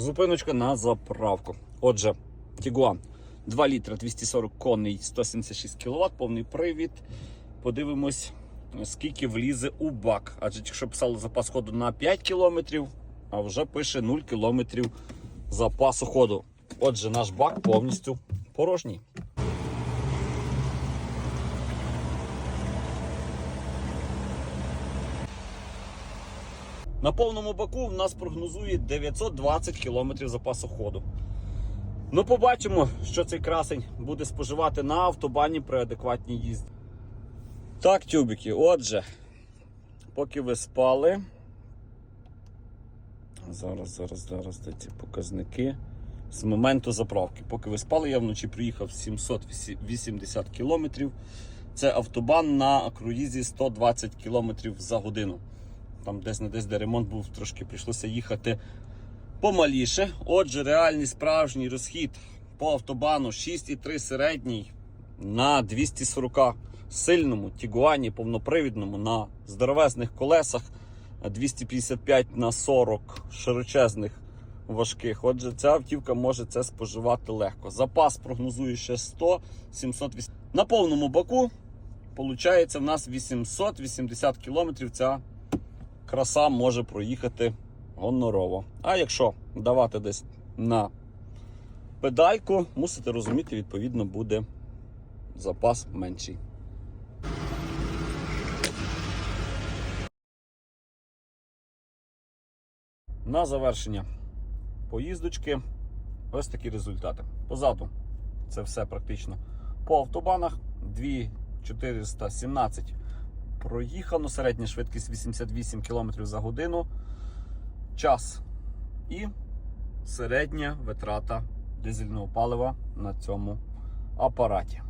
Зупиночка на заправку. Отже, Тігуан 2 літра 240 коней, 176 кВт, повний привід. Подивимось, скільки влізе у бак. Адже якщо писало запас ходу на 5 км, а вже пише 0 км запасу ходу. Отже, наш бак повністю порожній. На повному баку в нас прогнозує 920 км запасу ходу. Ну, побачимо, що цей красень буде споживати на автобані при адекватній їзді. Так, тюбики, отже, поки ви спали. Зараз, зараз, зараз де ці показники. З моменту заправки. Поки ви спали, я вночі приїхав 780 км. Це автобан на круїзі 120 км за годину. Там десь не десь, де ремонт був, трошки прийшлося їхати помаліше. Отже, реальний справжній розхід по автобану 6,3 середній на 240 сильному тігуані повнопривідному на здоровезних колесах 255 на 40 широчезних важких. Отже, ця автівка може це споживати легко. Запас прогнозує ще 100 780 На повному баку виходить в нас 880 км ця краса може проїхати гонорово. А якщо давати десь на педальку, мусите розуміти, відповідно, буде запас менший. На завершення поїздочки ось такі результати. Позаду це все практично по автобанах 2417 проїхано, середня швидкість 88 км за годину, час. І середня витрата дизельного палива на цьому апараті.